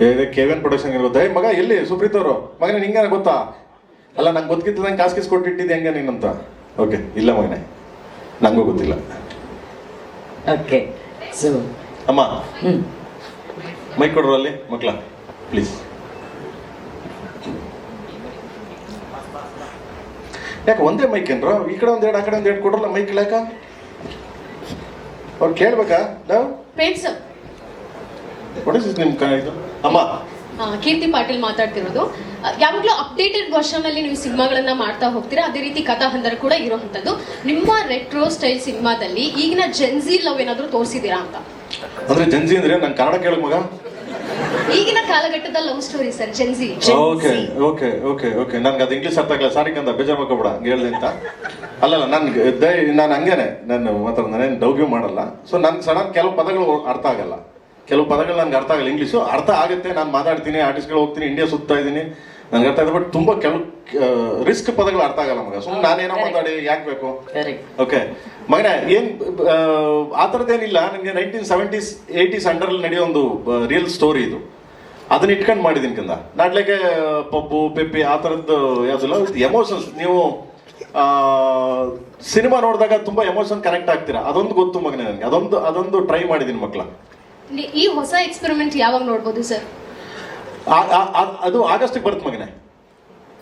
ಏ Kevin production ಇರುತ್ತೆ. ಏ ಮಗ ಎಲ್ಲಿ? ಸುಪ್ರೀತ್ ಅವರು? ಮಗನೇ ನಿಂಗೆ ಗೊತ್ತಾ? ಅಲ್ಲ ನಂಗೆ ಗೊತ್ತಿದ್ದಂಗೆ ಕಾಸು ಕಿಸ್ ಕೊಟ್ಟಿಟ್ಟಿದ್ದೆ ಹೆಂಗೆ ನೀನಂತ ಓಕೆ ಇಲ್ಲ ಮಗನೇ. ನಂಗೂ ಗೊತ್ತಿಲ್ಲ. ಓಕೆ ಸೊ ಅಮ್ಮ ಮೈಕ್ ಕೊಡ್ರು ಅಲ್ಲಿ ಮಕ್ಳ ಪ್ಲೀಸ್ ಯಾಕೆ ಒಂದೇ ಮೈಕ್ ಏನ್ರ? ಈ ಕಡೆ ಒಂದ್ ಎರಡು ಆ ಕಡೆ ಒಂದ್ ಎರಡು ಕೊಡ್ರಲ್ಲ ಮೈಕ್ ಯಾಕ ಅವ್ರು ಕೇಳ್ಬೇಕಾ? ನಾವು ಸರ್ ವಾಟ್ ಇಸ್ ನಿಮ್ ಕ- ಇದು? ಅಮ್ಮ. ಆ, ಕೀರ್ತಿ ಪಾಟೀಲ್ ಮಾತಾಡ್ತಿರೋದು. ಯಾವಾಗ್ಲೂ ಅಪ್ಡೇಟೆಡ್ ವರ್ಷನ್ ಅಲ್ಲಿ ನೀವು ಸಿನಿಮಾಗಳನ್ನ ಮಾಡ್ತಾ ಹೋಗ್ತೀರಾ? ಅದೇ ರೀತಿ ಕಥಾ ಹಂದರ ಕೂಡ ಇರುವಂತದ್ದು. ನಿಮ್ಮ ರೆಟ್ರೋ ಸ್ಟೈಲ್ ಸಿನಿಮಾದಲ್ಲಿ ಈಗಿನ ಜೆನ್ಜಿ ಲವ್ ಏನಾದ್ರೂ ತೋರಿಸಿದೀರಾ ಅಂತ? ಅಂದ್ರೆ ಜೆನ್ಜಿ ಅಂದ್ರೆ ನಾನು ಕನ್ನಡ ಕೇಳೋ ಮಗ. ಈಗಿನ ಕಾಲಘಟ್ಟದ love story sir Gen Z okay okay okay okay ನನ್ಗೆ ಅದು ಇಂಗ್ಲೀಷ್ ಅರ್ಥ ಆಗಲ್ಲ ಸಾರಿ ಕಂದ ಬೇಜಾರ್ ಮಾಡ್ಕೋಬೇಡ ಹಂಗೆ ಹೇಳ್ದೆ ಅಂತ. ಅಲ್ಲಲ್ಲ ನನ್ಗೆ ದಯ ನಾನು ಹಂಗೇನೆ. ನಾನು ಮಾತ್ರ ನಾನೇನು ಡೌಗ್ಯೂ ಮಾಡಲ್ಲ. ಸೊ ನನ್ಗೆ ಸಡನ್ ಕೆಲವು ಪದಗಳು ಅರ್ಥ ಆಗಲ್ಲ. ಕೆಲವು ಪದಗಳು ನನಗೆ ಅರ್ಥ ಆಗಲ್ಲ. ಇಂಗ್ಲೀಷು ಅರ್ಥ ಆಗುತ್ತೆ. ನಾನು ಮಾತಾಡ್ತೀನಿ ಆರ್ಟಿಸ್ಟ್ಗಳು ಹೋಗ್ತೀನಿ ಇಂಡಿಯಾ ಸುತ್ತಾ ಇದ್ದೀನಿ. ನನ್ಗೆ ಅರ್ಥ ಆಗುತ್ತೆ ಬಟ್ ತುಂಬಾ ಕೆಲವು ರಿಸ್ಕ್ ಪದಗಳು ಅರ್ಥ ಆಗಲ್ಲ ಮಗ. ಸುಮ್ಮನೆ ನಾನೇನೋ ಮಾತಾಡಿ ಯಾಕೆ ಬೇಕು? ಓಕೆ ಮಗನೇ ಏನ್ ಆ, ಆ ಥರದ್ದೇನಿಲ್ಲ ನನಗೆ ನೈನ್ಟೀನ್ ಸೆವೆಂಟೀಸ್ ಏಯ್ಟೀಸ್ ಅಂಡರಲ್ಲಿ ನಡೆಯೋ ಒಂದು ರಿಯಲ್ ಸ್ಟೋರಿ ಇದು. ಅದನ್ನ ಇಟ್ಕೊಂಡು ಮಾಡಿದ್ದೀನಿ ಕಂದ. ನಾಡ್ಲಿಕ್ಕೆ ಪಬ್ಬು ಪೆಪ್ಪಿ ಆ ಥರದ್ದು ಯಾವುದಿಲ್ಲ ಎಮೋಷನ್ಸ್ ನೀವು ಸಿನಿಮಾ ನೋಡಿದಾಗ ತುಂಬಾ ಎಮೋಷನ್ ಕನೆಕ್ಟ್ ಆಗ್ತೀರಾ? ಅದೊಂದು ಗೊತ್ತು ಮಗನೇ ನನಗೆ. ಅದೊಂದು ಅದೊಂದು ಟ್ರೈ ಮಾಡಿದ್ದೀನಿ ಮಕ್ಕಳ ಈ ಹೊಸ ಎಕ್ಸ್ಪೆರಿಮೆಂಟ್ ಯಾವಾಗ ನೋಡ್ಬೋದು ಸರ್ ಅದು ಆಗಸ್ಟ್ಗೆ ಬರುತ್ತೆ ಮಗನೇ.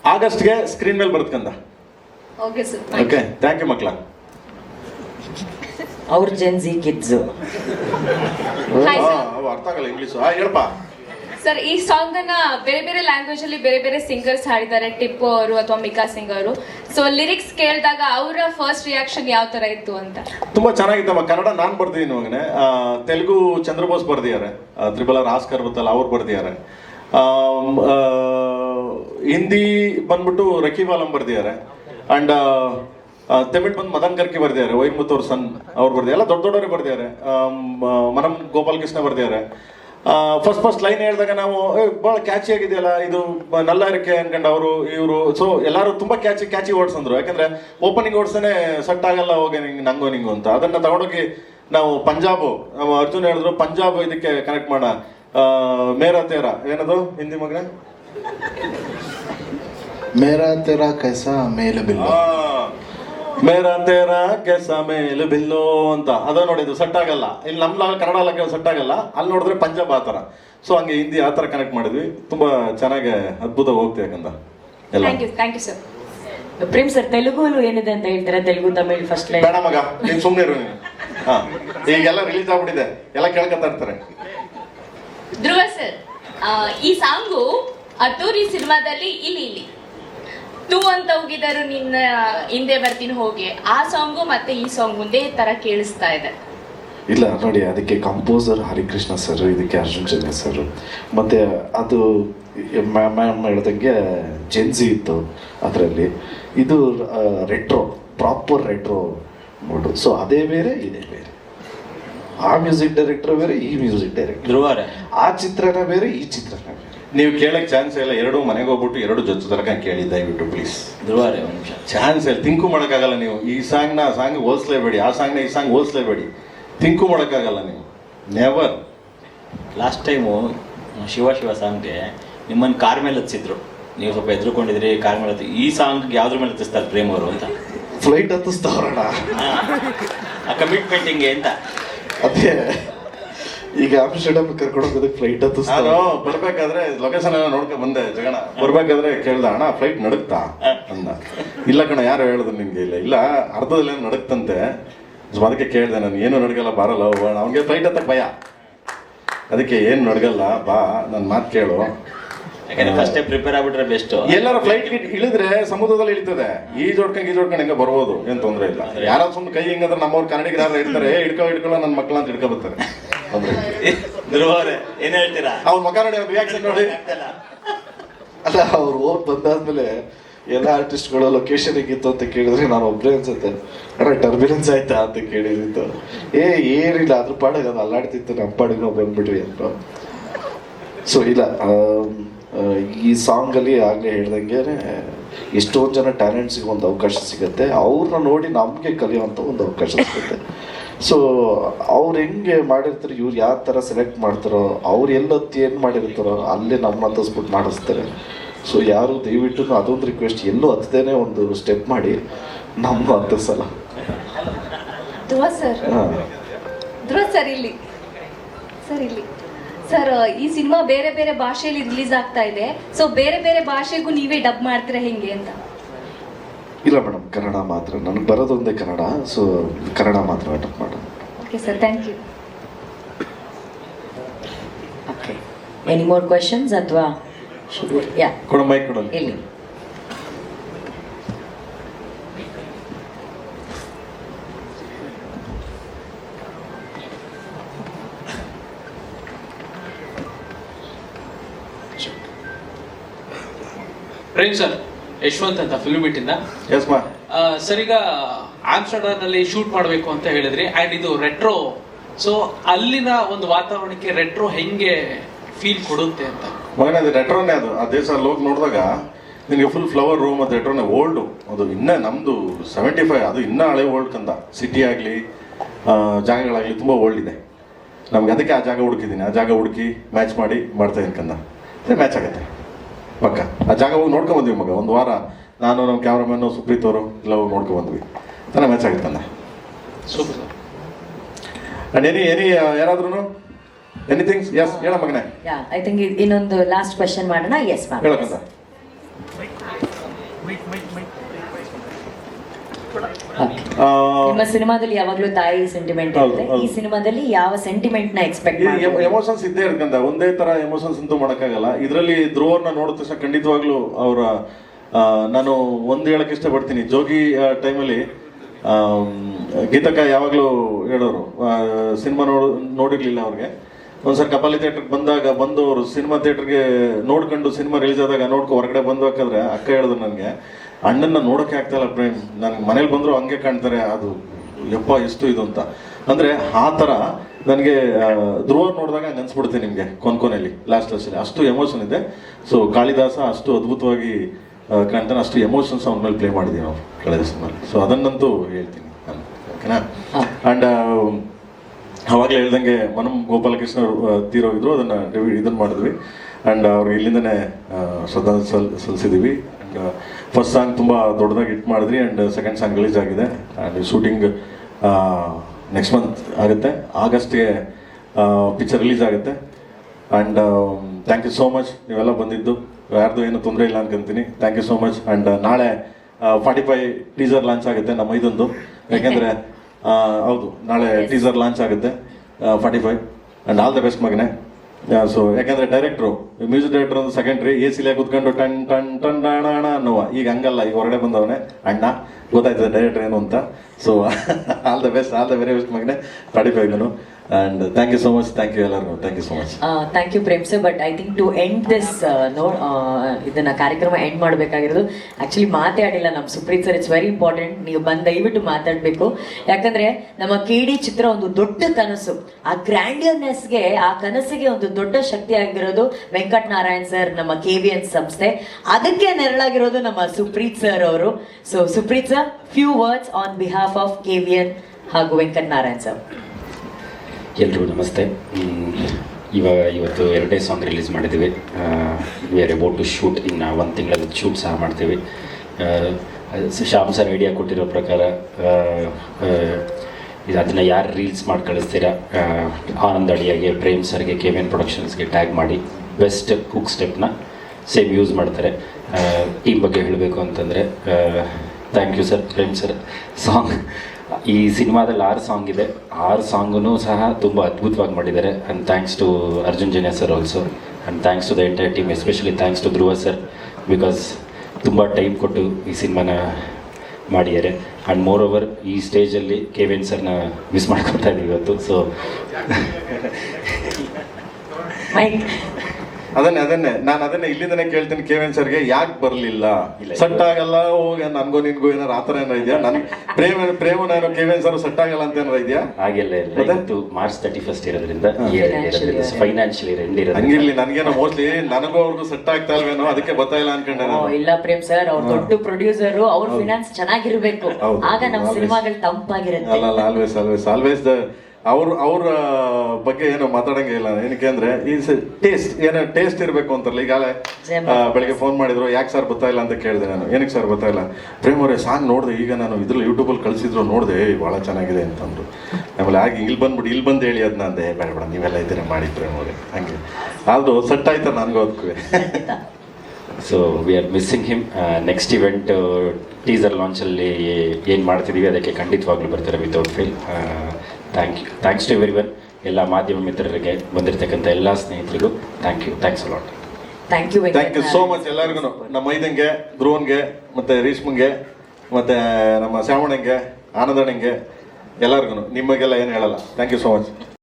ಆಗಸ್ಟ್ಗೆ ಸ್ಕ್ರೀನ್ ಮೇಲೆ ಬರುತ್ತೆ ಕಂದ. Okay sir okay thank you ಮಕ್ಕಳ. ಅವ್ರ ಜೆನ್ಸಿ ಕಿಡ್ಸ್ ಹಾಯ್ ಸರ್ ಅರ್ಥ ಆಗಲ್ಲ ಇಂಗ್ಲೀಷು ಆ ಹೇಳಪ್ಪ. ಸರ್ ಈ ಸಾಂಗ್ ಅನ್ನ ಬೇರೆ ಬೇರೆ ಲ್ಯಾಂಗ್ವೇಜ್ ಅಲ್ಲಿ ಬೇರೆ ಬೇರೆ ಸಿಂಗರ್ಸ್ ಹಾಡಿದ್ದಾರೆ ಟಿಪ್ಪು ಅವರು ಅಥವಾ ಮಿಕಾ ಸಿಂಗ್ ಅವರು. ಸೊ ಲಿರಿಕ್ಸ್ ಕೇಳಿದಾಗ ಅವರ ಫಸ್ಟ್ ರಿಯಾಕ್ಷನ್ ಯಾವ ತರ ಇತ್ತು ಅಂತ? ತುಂಬಾ ಚೆನ್ನಾಗಿತ್ತಮ್ಮ ಕನ್ನಡ ನಾನು ಬರ್ದಿದ್ದೀನಿ ಆ, ತೆಲುಗು ಚಂದ್ರಬೋಸ್ ಬರ್ದಿದ್ದಾರೆ. ತ್ರಿಬಲ ರಾಸ್ಕರ್ ಬತ್ತಲ್ಲ ಅವ್ರು ಬರ್ದಿದ್ದಾರೆ. ಹಿಂದಿ ಬಂದ್ಬಿಟ್ಟು ರಕೀಬ್ ಬರ್ದಿದ್ದಾರೆ. ಅಂಡ್ ತಮಿಳ್ ಬಂದು ಮದನ್ ಕರ್ಕಿ ಬರ್ದಿದ್ದಾರೆ. ವೈಮುತ್ ಸನ್ ಅವ್ರು ಬರ್ದಿದ್ದಾರೆ. ಎಲ್ಲ ದೊಡ್ಡ ದೊಡ್ಡವರೇ ಬರ್ದಿದ್ದಾರೆ. ಮನಂ ಗೋಪಾಲ್ ಕೃಷ್ಣ ಬರ್ದಿದ್ದಾರೆ. ಫಸ್ಟ್ ಫಸ್ಟ್ ಲೈನ್ ಹೇಳಿದಾಗ ನಾವು ಬಹಳ ಕ್ಯಾಚಿ ಆಗಿದೆಯಲ್ಲ ಇದು ನಲ್ಲಾರಿಕೆ ಅನ್ಕೊಂಡು ಅವರು ಇವರು. ಸೊ ಎಲ್ಲರೂ ತುಂಬಾ ಕ್ಯಾಚಿ ಕ್ಯಾಚಿ ಓಡ್ಸ್ ಅಂದ್ರು. ಯಾಕಂದ್ರೆ ಓಪನಿಂಗ್ ಓಡ್ಸನೇ ಸೆಟ್ ಆಗಲ್ಲ ಹೋಗಿ ನಿಂಗೆ ನಂಗೋ ನಿಂಗು ಅಂತ. ಅದನ್ನ ತಗೊಂಡೋಗಿ ನಾವು ಪಂಜಾಬು ಅರ್ಜುನ್ ಹೇಳಿದ್ರು ಪಂಜಾಬ್ ಇದಕ್ಕೆ ಕನೆಕ್ಟ್ ಮಾಡ. ಮೇರಾ ತೇರಾ. ಏನದು ಹಿಂದಿ ಮಗನ? ಮೇರಾ ತೇರಾ ಕೈಸಾ ಮೇಲೆ ಬಿಲ್ಲ. ಮೇರಾ ತೇರ ಕೆಸ ಮೇಲೆ ಬಿಲ್ಲು ಅಂತ. ಅದ ನೋಡಿ ಇದು ಸೆಟ್ ಆಗಲ್ಲ. ಇಲ್ಲಿ ನಮ್ಮ ಕನ್ನಡ ಎಲ್ಲ ಸೆಟ್ ಆಗಲ್ಲ. ಅಲ್ಲಿ ನೋಡಿದ್ರೆ ಪಂಜಾಬ್ ಆ ಥರ. ಸೊ ಹಂಗೆ ಹಿಂದಿ ಆ ಥರ ಕನೆಕ್ಟ್ ಮಾಡಿದ್ವಿ. ತುಂಬಾ ಚೆನ್ನಾಗಿ ಅದ್ಭುತ ಹೋಗ್ತೀವಿ ಯಾಕಂದ ಎಲ್ಲ. Thank you thank you sir Prem sir Telugu ಏನಿದೆ ಅಂತ ಹೇಳ್ತೀರಾ? ತೆಲುಗು ತಮಿಳ್ ಫಸ್ಟ್ ಲೈನ್ ಬೇಡ ಮಗ ನೀನ್ ಸುಮ್ಮನೆ ಇರು ನೀನು. ಹಾಂ. ಈಗೆಲ್ಲ ರಿಲೀಸ್ ಆಗ್ಬಿಟ್ಟಿದೆ. ಎಲ್ಲ ಕೇಳ್ಕೊತಾ ಇರ್ತಾರೆ. ಧ್ರುವ ಸರ್ ಈ ಸಾಂಗು ಅದ್ದೂರಿ ಸಿನಿಮಾದಲ್ಲಿ ಇಲ್ಲಿ ಇಲ್ಲಿ. ಟೂ ಅಂತ ಹೋಗಿದ್ದಾರು ನಿನ್ನ ಹಿಂದೆ ಬರ್ತೀನಿ ಹೋಗಿ. ಆ ಸಾಂಗು ಮತ್ತೆ ಈ ಸಾಂಗ್ ಒಂದೇ ತರ ಕೇಳಿಸ್ತಾ ಇದೆ. ಇಲ್ಲ ನೋಡಿ ಅದಕ್ಕೆ ಕಂಪೋಸರ್ ಹರಿಕೃಷ್ಣ ಸರ್ ಇದಕ್ಕೆ ಅರ್ಜುನ್ ಚಂದ್ರ ಸರ್ ಮತ್ತೆ ಅದು ಮ್ಯಾಮ್ ಹೇಳ್ದಂಗೆ ಜೆನ್ಸಿ ಇತ್ತು ಅದರಲ್ಲಿ. ಇದು ರೆಟ್ರೋ ಪ್ರಾಪರ್ ರೆಟ್ರೋ ನೋಡು ಸೊ ಅದೇ ಬೇರೆ ಇದೇ ಬೇರೆ. ಆ ಮ್ಯೂಸಿಕ್ ಡೈರೆಕ್ಟರ್ ಬೇರೆ ಈ ಮ್ಯೂಸಿಕ್ ಡೈರೆಕ್ಟರ್ ಆ ಚಿತ್ರನ ಬೇರೆ ಈ ಚಿತ್ರನ ಬೇರೆ. ನೀವು ಕೇಳಕ್ಕೆ ಚಾನ್ಸ್ ಇಲ್ಲ ಎರಡು ಮನೆಗೆ ಹೋಗ್ಬಿಟ್ಟು ಎರಡು ಜೊತೆ ತರಕ ಕೇಳಿ ದಯವಿಟ್ಟು ಪ್ಲೀಸ್ ಧ್ರುವರೇ ಒಂದು ನಿಮಿಷ. ಚಾನ್ಸ್ ಇಲ್ಲ ತಿಂಕು ಮಾಡೋಕ್ಕಾಗಲ್ಲ ನೀವು. ಈ ಸಾಂಗ್ನ ಆ ಸಾಂಗ್ ಹೋಲಿಸ್ಲೇಬೇಡಿ ಆ ಸಾಂಗ್ನ ಈ ಸಾಂಗ್ ಹೋಲಿಸ್ಲೇಬೇಡಿ. ತಿಂಕು ಮಾಡೋಕ್ಕಾಗಲ್ಲ ನೀವು. Never last time Shiva Shiva ಸಾಂಗ್ಗೆ ನಿಮ್ಮನ್ನು ಕಾರ್ ಮೇಲೆ ಹತ್ತಿಸಿದ್ರು. ನೀವು ಸ್ವಲ್ಪ ಎದ್ರುಕೊಂಡಿದ್ರಿ ಕಾರ್ ಮೇಲೆ ಹತ್ತಿ ಈ ಸಾಂಗ್ ಯಾವ್ದ್ರ ಮೇಲೆ ಹತ್ತಿಸ್ತಾರೆ ಪ್ರೇಮ್ ಅವರು ಅಂತ? ಫ್ಲೈಟ್ ಹತ್ತಿಸ್ತಾವ್ರಣ ಆ ಕಮಿಟ್ಮೆಂಟ್ ಹಿಂಗೆ ಅಂತ. ಅದೇ. ಈಗ ಆಮ್ಸ್ಟರ್ಡಮ್ ಕರ್ಕೊಂಡು ಹೋಗೋದಕ್ಕೆ ಫ್ಲೈಟ್ ನಾನು ಹತ್ತಿಸ್ತಾವ ಬರ್ಬೇಕಾದ್ರೆ ಲೊಕೇಶನ್ ಎಲ್ಲ ನೋಡ್ಕೊಂಡು ಬಂದೆ ಜಗಣ. ಬರ್ಬೇಕಾದ್ರೆ ಕೇಳ್ದ ಅಣ್ಣ ಫ್ಲೈಟ್ ನಡುಕ್ತಾ? ಅಂದ. ಇಲ್ಲ ಕಣ ಯಾರು ಹೇಳಿದ್ರು ನಿಮ್ಗೆ ಇಲ್ಲ ಇಲ್ಲ ಅರ್ಧದಲ್ಲಿ ಏನು ನಡುಕ್ತಂತೆ. ಸೊ ಅದಕ್ಕೆ ಕೇಳಿದೆ ನಾನು ಏನು ನಡಗಲ್ಲ ಬಾರಲ್ಲ ಹೋಗೋಣ ಅವನಿಗೆ ಫ್ಲೈಟ್ ಅಂತ ಭಯ. ಅದಕ್ಕೆ ಏನು ನಡಗಲ್ಲ ಬಾ ನನ್ನ ಮಾತು ಕೇಳು. ಯಾಕಂದ್ರೆ ಫಸ್ಟೇ ಪ್ರಿಪೇರ್ ಆಗ್ಬಿಟ್ರೆ ಬೆಸ್ಟ್ ಎಲ್ಲಾರು ಫ್ಲೈಟ್ ಇಳಿದ್ರೆ ಸಮುದ್ರದಲ್ಲಿ ಇಳಿತದೆ. ಈ ಜೋಡ್ಕೊಂಡು ಈ ಜೋಡ್ಕೊಂಡು ಹಿಂಗೆ ಬರ್ಬೋದು ಏನ್ ತೊಂದ್ರೆ ಇಲ್ಲ. ಯಾರೋ ಸುಮ್ಮನೆ ಕೈ ಹಿಂಗಂದ್ರೆ ನಮ್ಮವ್ರು ಕನ್ನಡಿಗರು ಯಾರು ಇರ್ತಾರೆ "ಏ, ಹಿಡ್ಕೊ ಹಿಡ್ಕೊಳ್ಳೋ ನನ್ನ ಮಕ್ಕಳ ಅಂತ ಹಿಡ್ಕೊ ಧ್ರುವರೇ ಏನ್ ಹೇಳ್ತೀರಾ? ಅವ್ನ ನೋಡಿ ರಿಯಾಕ್ಷನ್ ನೋಡಿ. ಅಲ್ಲ ಅವ್ರು ಹೋಗಿ ಬಂದಾದ್ಮೇಲೆ ಎಲ್ಲ ಆರ್ಟಿಸ್ಟ್ಗಳು ಲೊಕೇಶನ್ ಹೇಗಿತ್ತು ಅಂತ ಕೇಳಿದ್ರೆ ನಾನು ಒಬ್ಬರೇ ಅನ್ಸುತ್ತೆ. ಅಣ್ಣ ಟರ್ಬಿನೆನ್ಸ್ ಆಯ್ತಾ ಅಂತ ಕೇಳಿದಿತ್ತು ಏ ಏನಿಲ್ಲ ಅದ್ರ ಪಾಡಿಗೆ ಅದು ಅಲ್ಲಾಡ್ತಿತ್ತು ನಮ್ಮ ಪಾಡಿಗೆ ನಾವು ಬಂದ್ಬಿಟ್ರಿ ಅಂತ. ಸೊ ಇಲ್ಲ ಈ ಸಾಂಗ್ ಅಲ್ಲಿ ಆಗ್ಲೇ ಹೇಳ್ದಂಗೆ ಎಷ್ಟೊಂದು ಜನ ಟ್ಯಾಲೆಂಟ್ಸಿಗೆ ಒಂದು ಅವಕಾಶ ಸಿಗುತ್ತೆ. ಅವ್ರನ್ನ ನೋಡಿ ನಮಗೆ ಕಲಿಯುವಂತ ಒಂದು ಅವಕಾಶ ಸಿಗುತ್ತೆ. ಸೊ ಅವ್ರು ಹೆಂಗೆ ಮಾಡಿರ್ತಾರೆ ಇವ್ರು ಯಾವ ಥರ ಸೆಲೆಕ್ಟ್ ಮಾಡ್ತಾರೋ ಅವ್ರು ಎಲ್ಲೊತ್ತು ಏನು ಮಾಡಿರ್ತಾರೋ ಅಲ್ಲೇ ನಮ್ಮ ಹತ್ತಿಸ್ಬಿಟ್ಟು ಮಾಡಿಸ್ತಾರೆ. ಸೊ ಯಾರು ದಯವಿಟ್ಟು ಅದೊಂದು ರಿಕ್ವೆಸ್ಟ್ ಎಲ್ಲೂ ಹತ್ತದೇನೆ ಒಂದು ಸ್ಟೆಪ್ ಮಾಡಿ ನಮ್ಮ ಹತ್ತಿಸಲ್ಲ. ಧ್ರುವ ಸರ್ ಧ್ರುವ ಸರ್ ಇಲ್ಲಿ. ಸರ್ ಇಲ್ಲಿ. ಸರ್ ಈ ಸಿನಿಮಾ ಬೇರೆ ಬೇರೆ ಭಾಷೆಯಲ್ಲಿ ರಿಲೀಸ್ ಆಗ್ತಾ ಇದೆ. ಸೊ ಬೇರೆ ಬೇರೆ ಭಾಷೆಗೂ ನೀವೇ ಡಬ್ ಮಾಡ್ತೀರಾ ಹೆಂಗೆ ಅಂತ? ಇಲ್ಲ ಮೇಡಮ್ ಕನ್ನಡ ಮಾತ್ರ. ನನಗೆ ಬರೋದೊಂದೇ ಕನ್ನಡ ಸೊ ಕನ್ನಡ ಮಾತ್ರ ಅಟಪ್ ಮಾಡೋದು okay sir thank you okay any more questions ಅಥವಾ ಯಾ ಕೊಡು ಮೈಕ್ ಕೊಡು. ಇಲ್ಲಿ. ಪ್ರೇಮ್ ಸರ್ ಯಶವಂತ್ ಅಂತ ಫಿಲ್ಮ್ ಇಂದ ಎಸ್ ಮಾ ಸರ್ ಈಗ ಆಮ್ಸ್ಟರ್ಡಮ್ನಲ್ಲಿ ಶೂಟ್ ಮಾಡಬೇಕು ಅಂತ ಹೇಳಿದ್ರಿ ಅಂಡ್ ಇದು ರೆಟ್ರೋ ಸೊ ಅಲ್ಲಿನ ಒಂದು ವಾತಾವರಣಕ್ಕೆ ರೆಟ್ರೋ ಹೆಂಗೆ ಫೀಲ್ ಕೊಡುತ್ತೆ ಅಂತ? ಮಗನ ಅದು ರೆಟ್ರೋನೇ ಅದು. ಆ ದೇಶ ಅಲ್ಲಿ ಹೋಗಿ ನೋಡಿದಾಗ ನಿನಗೆ ಫುಲ್ ಫ್ಲವರ್ ರೂಮ್ ಅದು ರೆಟ್ರೋನೇ ಓಲ್ಡು ಅದು ಇನ್ನೂ ನಮ್ಮದು ಸೆವೆಂಟಿ ಫೈವ್ ಅದು ಇನ್ನೂ ಹಳೆ ಓಲ್ಡ್ ಕಂದ. ಸಿಟಿ ಆಗಲಿ ಜಾಗಗಳಾಗಲಿ ತುಂಬ ಓಲ್ಡ್ ಇದೆ. ನಮ್ಗೆ ಅದಕ್ಕೆ ಆ ಜಾಗ ಹುಡುಕಿದ್ದೀನಿ. ಆ ಜಾಗ ಹುಡುಕಿ ಮ್ಯಾಚ್ ಮಾಡಿ ಮಾಡ್ತಾ ಇದ್ದೀನಿ ಕಂದ. ಮ್ಯಾಚ್ ಆಗುತ್ತೆ. ಪಕ್ಕ ಆ ಜಾಗ ಹೋಗಿ ನೋಡ್ಕೊಂಡ್ ಬಂದ್ವಿ ಮಗ. ಒಂದು ವಾರ ನಾನು ನಮ್ಮ ಕ್ಯಾಮ್ರಾಮನ್ನು ಸುಪ್ರೀತ್ ಅವರು ಎಲ್ಲ ಹೋಗಿ ನೋಡ್ಕೊಂಡ್ ಬಂದ್ವಿ ತಾನೇ? ಮ್ಯಾಚ್ ಆಗಿತ್ತಲ್ಲ super sir and any any ಯಾರಾದ್ರೂ ಎನಿಥಿಂಗ್ಸ್ ಎಸ್ ಹೇಳ ಮಗನೇ. ಯಾ ಐ ಥಿಂಕ್ ಇನ್ನೊಂದು ಲಾಸ್ಟ್ ಕ್ವೆಶನ್ ಮಾಡೋಣ. ಎಸ್ ಮ್ಯಾಮ್ ಹೇಳಕ್ಕಂದ ನಿಮ್ಮ ಸಿನಿಮಾದಲ್ಲಿ ಯಾವಾಗ್ಲೂ ತಾಯಿ ಸೆಂಟಿಮೆಂಟ್ ಇರುತ್ತೆ. ಈ ಸಿನಿಮಾದಲ್ಲಿ ಯಾವ ಸೆಂಟಿಮೆಂಟ್ನ ಎಕ್ಸ್ಪೆಕ್ಟ್ ಎಮೋಷನ್ಸ್ ಇದ್ದೇ ಇರ್ಕಂತ ಒಂದೇ ತರ ಎಮೋಷನ್ಸ್ ಅಂತೂ ಮಾಡೋಕ್ಕಾಗಲ್ಲ. ಇದರಲ್ಲಿ ಧ್ರುವರ್ನ ನೋಡಿದ ತಕ್ಷಣ ಖಂಡಿತವಾಗ್ಲೂ ಅವರ ನಾನು ಒಂದು ಹೇಳಕ್ ಇಷ್ಟಪಡ್ತೀನಿ. ಜೋಗಿ ಟೈಮಲ್ಲಿ ಗೀತಕ್ಕ ಯಾವಾಗಲೂ ಹೇಳೋರು ಸಿನಿಮಾ ನೋಡ್ ನೋಡಿರ್ಲಿಲ್ಲ ಅವ್ರಿಗೆ. ಒಂದ್ಸರಿ ಕಪಾಲಿ ಥಿಯೇಟರ್ಗೆ ಬಂದಾಗ ಬಂದು ಅವರು ಸಿನಿಮಾ ಥಿಯೇಟರ್ಗೆ ನೋಡ್ಕೊಂಡು ಸಿನಿಮಾ ರಿಲೀಸ್ ಆದಾಗ ನೋಡ್ಕೊ ಹೊರಗಡೆ ಬಂದ್ಬೇಕಾದ್ರೆ ಅಕ್ಕ ಹೇಳಿದ್ರು ನನಗೆ. ಅಣ್ಣನ್ನ ನೋಡೋಕೆ ಆಗ್ತಾ ಇಲ್ಲ ಪ್ರೇಮ್. ನನ್ಗೆ ಮನೇಲಿ ಬಂದ್ರು ಹಂಗೆ ಕಾಣ್ತಾರೆ. ಅದು ಯಪ್ಪ ಎಷ್ಟು ಇದು ಅಂತ. ಅಂದ್ರೆ ಆ ಥರ ನನಗೆ ಧ್ರುವ ನೋಡಿದಾಗ ನೆನ್ಸ್ಬಿಡುತ್ತೆ ನಿಮಗೆ ಕೊನ್ಕೊನೆಯಲ್ಲಿ ಲಾಸ್ಟ್ ಲಾಸ್ಟಲ್ಲಿ ಅಷ್ಟು ಎಮೋಷನ್ ಇದೆ. ಸೊ ಕಾಳಿದಾಸ ಅಷ್ಟು ಅದ್ಭುತವಾಗಿ ಕಾಣ್ತಾನೆ. ಅಷ್ಟು ಎಮೋಷನ್ಸ್ ಅವನ ಮೇಲೆ ಪ್ಲೇ ಮಾಡಿದ್ದೀವಿ ನಾವು ಕಳೆದ ಸಿನಿಮಾಲಿ. ಸೊ ಅದನ್ನಂತೂ ಹೇಳ್ತೀನಿ ನಾನು. ಓಕೆನಾ? ಆ್ಯಂಡ್ ಅವಾಗಲೇ ಹೇಳ್ದಂಗೆ ಮನಂ ಗೋಪಾಲಕೃಷ್ಣ ಅವರು ತೀರೋಗಿದ್ರು ಅದನ್ನ ಇದನ್ನ ಮಾಡಿದ್ವಿ. ಆ್ಯಂಡ್ ಅವ್ರು ಇಲ್ಲಿಂದನೇ ಶ್ರದ್ಧಾಂಜಲಿ ಶ್ರದ್ಧಾ ಸಲ್ ಸಲ್ಲಿಸಿದ್ದೀವಿ ಆ್ಯಂಡ್ ಫಸ್ಟ್ ಸಾಂಗ್ ತುಂಬ ದೊಡ್ಡದಾಗಿ ಹಿಟ್ ಮಾಡಿದ್ರಿ ಆ್ಯಂಡ್ ಸೆಕೆಂಡ್ ಸಾಂಗ್ ರಿಲೀಸ್ ಆಗಿದೆ. ಆ್ಯಂಡ್ ಶೂಟಿಂಗ್ ನೆಕ್ಸ್ಟ್ ಮಂತ್ ಆಗುತ್ತೆ. ಆಗಸ್ಟ್ಗೆ ಪಿಕ್ಚರ್ ರಿಲೀಸ್ ಆಗುತ್ತೆ. And thank you so much ನೀವೆಲ್ಲ ಬಂದಿದ್ದು. ಯಾರ್ದು ಏನು ತೊಂದರೆ ಇಲ್ಲ ಅನ್ಕೊಂತೀನಿ. Thank you so much and ನಾಳೆ ಫಾರ್ಟಿ ಫೈವ್ ಟೀಸರ್ ಲಾಂಚ್ ಆಗುತ್ತೆ ನಮ್ಮ ಇದೊಂದು ಯಾಕೆಂದರೆ ಹೌದು ನಾಳೆ ಟೀಸರ್ ಲಾಂಚ್ ಆಗುತ್ತೆ forty five and all the best Magane. So ಯಾಕಂದ್ರೆ ಡೈರೆಕ್ಟ್ರು ಮ್ಯೂಸಿಕ್ ಡೈರೆಕ್ಟರ್ ಒಂದು ಸೆಕೆಂಡ್ರಿ ಎ ಸಿಲೆ ಕುತ್ಕೊಂಡು ಟನ್ ಟನ್ ಟನ್ ಅಣ್ಣ ಅನ್ನುವ. ಈಗ ಹಂಗಲ್ಲ ಈಗ ಹೊರಗಡೆ ಬಂದವನೇ ಅಣ್ಣ ಗೊತ್ತಾಯ್ತದೆ ಡೈರೆಕ್ಟರ್ ಏನು ಅಂತ. So all the best all the very best ಮಗನೆ. ಪಡಿಬೇಕು and thank you so much thank you ಎಲ್ಲರಿಗೂ thank you so much thank you Prem sir but I think to end this no ಇದನ್ನ ಕಾರ್ಯಕ್ರಮ end ಮಾಡಬೇಕಾಗಿರೋದು actually ಮಾತಾಡಿಲ್ಲ ನಮ್ಮ Supreeth sir it's very important ನೀವು ಬಂದು ದಯವಿಟ್ಟು ಮಾತಾಡಬೇಕು. ಯಾಕಂದ್ರೆ ನಮ್ಮ ಕೆ ಡಿ ಚಿತ್ರ ಒಂದು ದೊಡ್ಡ ಕನಸು. ಆ ಗ್ರ್ಯಾಂಡಿಯರ್ನೆಸ್ಗೆ ಆ ಕನಸಿಗೆ ಒಂದು ದೊಡ್ಡ ಶಕ್ತಿ ಆಗಿರೋದು ವೆಂಕಟ್ ನಾರಾಯಣ್ ಸರ್ ನಮ್ಮ ಕೆ ವಿ ಎನ್ ಸಂಸ್ಥೆ. ಅದಕ್ಕೆ ನೆರಳಾಗಿರೋದು ನಮ್ಮ ಸುಪ್ರೀತ್ ಸರ್ ಅವರು. So Supreeth sir few words on behalf of K V N ಹಾಗೂ ವೆಂಕಟ್ ನಾರಾಯಣ್ ಸರ್ ಎಲ್ರಿಗೂ ನಮಸ್ತೆ. ಇವಾಗ ಇವತ್ತು ಎರಡೇ ಸಾಂಗ್ ರಿಲೀಸ್ ಮಾಡಿದ್ದೀವಿ. We are about to shoot ಇನ್ನು ಒಂದು ತಿಂಗಳಲ್ಲಿ ಶೂಟ್ ಸಹ ಮಾಡ್ತೀವಿ. ಶ್ಯಾಮ್ ಸರ್ ಐಡಿಯಾ ಕೊಟ್ಟಿರೋ ಪ್ರಕಾರ ಇದು ಅದನ್ನು ಯಾರು ರೀಲ್ಸ್ ಮಾಡಿ ಕಳಿಸ್ತೀರಾ? ಆನಂದ್ ಅಡಿಯಾಗೆ ಪ್ರೇಮ್ ಸರ್ಗೆ ಕೆ ಎನ್ ಪ್ರೊಡಕ್ಷನ್ಸ್ಗೆ ಟ್ಯಾಗ್ ಮಾಡಿ ಬೆಸ್ಟ್ ಕುಕ್ ಸ್ಟೆಪ್ನ ಸೇಮ್ ಯೂಸ್ ಮಾಡ್ತಾರೆ. ಟೀಮ್ ಬಗ್ಗೆ ಹೇಳಬೇಕು ಅಂತಂದರೆ thank you sir Prem sir song ಈ ಸಿನಿಮಾದಲ್ಲಿ ಆರು ಸಾಂಗ್ ಇದೆ. ಆರು ಸಾಂಗೂ ಸಹ ತುಂಬ ಅದ್ಭುತವಾಗಿ ಮಾಡಿದ್ದಾರೆ. And thanks to Arjun Janya sir also and thanks to the entire team especially thanks to Dhruva sir because ತುಂಬ ಟೈಮ್ ಕೊಟ್ಟು ಈ ಸಿನಿಮಾನ ಮಾಡಿದ್ದಾರೆ. ಆ್ಯಂಡ್ ಮೋರ್ ಓವರ್ ಈ ಸ್ಟೇಜಲ್ಲಿ ಕೆ ವಿ ಎನ್ ಸರ್ನ ಮಿಸ್ ಮಾಡ್ಕೊತಾ ಇದ್ದೀವಿ ಇವತ್ತು. ಸೊ ಅದನ್ನೇ ಅದನ್ನೇ. ನಾನು ಅದನ್ನೇ ಇಲ್ಲಿಂದನೇ ಕೇಳ್ತೀನಿ ಕೇವನ್ ಸರ್ಗೆ ಯಾಕೆ ಬರ್ಲಿಲ್ಲ? ಇಲ್ಲ. ಸೆಟ್ ಆಗಲ್ಲ ಹೋಗಿ ನನ್ಗೋ ನಿನ್ಗೋ ಏನಾರು ಆತರ ಏನೋ ಇದೆಯಾ? ನನ್ ಪ್ರೇಮ ಪ್ರೇಮ ನಾನು ಕೇವನ್ ಸರ್ ಸೆಟ್ ಆಗಲ್ಲ ಅಂತ ಏನಾರ ಇದೆಯಾ? ಹಾಗೆಲ್ಲ ಇಲ್ಲ. ಮಾರ್ಚ್ ತರ್ಟಿ ಫಸ್ಟ್ ಇರೋದ್ರಿಂದ. ಫೈನಾನ್ಷಿಯಲ್ ಹಂಗಿರ್ಲಿ ನನ್ಗೇನೋ ಮೋಸ್ಟ್ಲಿ ನನಗೂ ಅವ್ರಿಗೂ ಸೆಟ್ ಆಗ್ತಾ ಇಲ್ವೇನೋ ಅದಕ್ಕೆ ಗೊತ್ತಾಯಿಲ್ಲ ಅನ್ಕೊಂಡೆ ಓ, ಇಲ್ಲ ಪ್ರೇಮ್ ಸರ್ ಅವ್ರ ದೊಡ್ಡ ಪ್ರೊಡ್ಯೂಸರ್ ಅವ್ರ ಫಿನಾನ್ಸ್ ಚೆನ್ನಾಗಿರ್ಬೇಕು. ಆಗ ನಮ್ಮ ಸಿನಿಮಾಗಳು ತಂಪಾಗಿರುತ್ತೆ. ಅಲ್ಲ ಅಲ್ಲ ಆಲ್ವೇಸ್ ಆಲ್ವೇಸ್ ಆಲ್ವೇಸ್ ದ ಅವ್ರ ಅವ್ರ ಬಗ್ಗೆ ಏನು ಮಾತಾಡಂಗೆ ಇಲ್ಲ. ಏನಕ್ಕೆ ಅಂದ್ರೆ ಈ ಟೇಸ್ಟ್ ಏನೋ ಟೇಸ್ಟ್ ಇರಬೇಕು ಅಂತಾರಲ್ಲ ಈಗಾಗಲೇ ಬೆಳಿಗ್ಗೆ ಫೋನ್ ಮಾಡಿದ್ರು ಯಾಕೆ ಸರ್ ಬರ್ತಾ ಇಲ್ಲ ಅಂತ ಕೇಳಿದೆ ನಾನು. ಏನಕ್ಕೆ ಸರ್ ಬರ್ತಾ ಇಲ್ಲ? ಪ್ರೇಮ್ ಅವರೇ ಸಾಂಗ್ ನೋಡಿದೆ ಈಗ ನಾನು ಇದ್ರಲ್ಲಿ ಯೂಟ್ಯೂಬಲ್ಲಿ ಕಳಿಸಿದ್ರು ನೋಡಿದೆ ಭಾಳ ಚೆನ್ನಾಗಿದೆ ಅಂತಂದ್ರು. ಆಮೇಲೆ ಆಗಿ ಇಲ್ಲಿ ಬಂದ್ಬಿಟ್ಟು ಇಲ್ಲಿ ಬಂದು ಹೇಳಿ ಅದನ್ನ ಅಂದೆ. ಬೇಡ ಬೇಡ ನೀವೆಲ್ಲ ಇದ್ದೀರ ಮಾಡಿ ಪ್ರೇಮ್ ಅವರೇ. ಹಂಗೆ. ಆದರೂ ಸೆಟ್ ಆಯ್ತಾ ನನಗೂ ಅದಕ್ಕೂ so we are missing him next event teaser ಲಾಂಚಲ್ಲಿ ಏನು ಮಾಡ್ತಿದ್ದೀವಿ ಅದಕ್ಕೆ ಖಂಡಿತವಾಗ್ಲೂ ಬರ್ತಾರೆ without fail thank you thanks to everyone ಎಲ್ಲ ಮಾಧ್ಯಮ ಮಿತ್ರರಿಗೆ ಬಂದಿರತಕ್ಕಂಥ ಎಲ್ಲ ಸ್ನೇಹಿತರಿಗೂ thank you thanks a lot thank you thank you so much ಎಲ್ಲರಿಗೂ. ನಮ್ಮ ಮೈದಂಗೆ ಧ್ರುವನ್ಗೆ ಮತ್ತೆ ರೇಷ್ಮಂಗೆ ಮತ್ತೆ ನಮ್ಮ ಶ್ರಾವಣಂಗೆ ಆನಂದಣ್ಣಂಗೆ ಎಲ್ಲರಿಗೂ ನಿಮಗೆಲ್ಲ ಏನು ಹೇಳಲ್ಲ. Thank you so much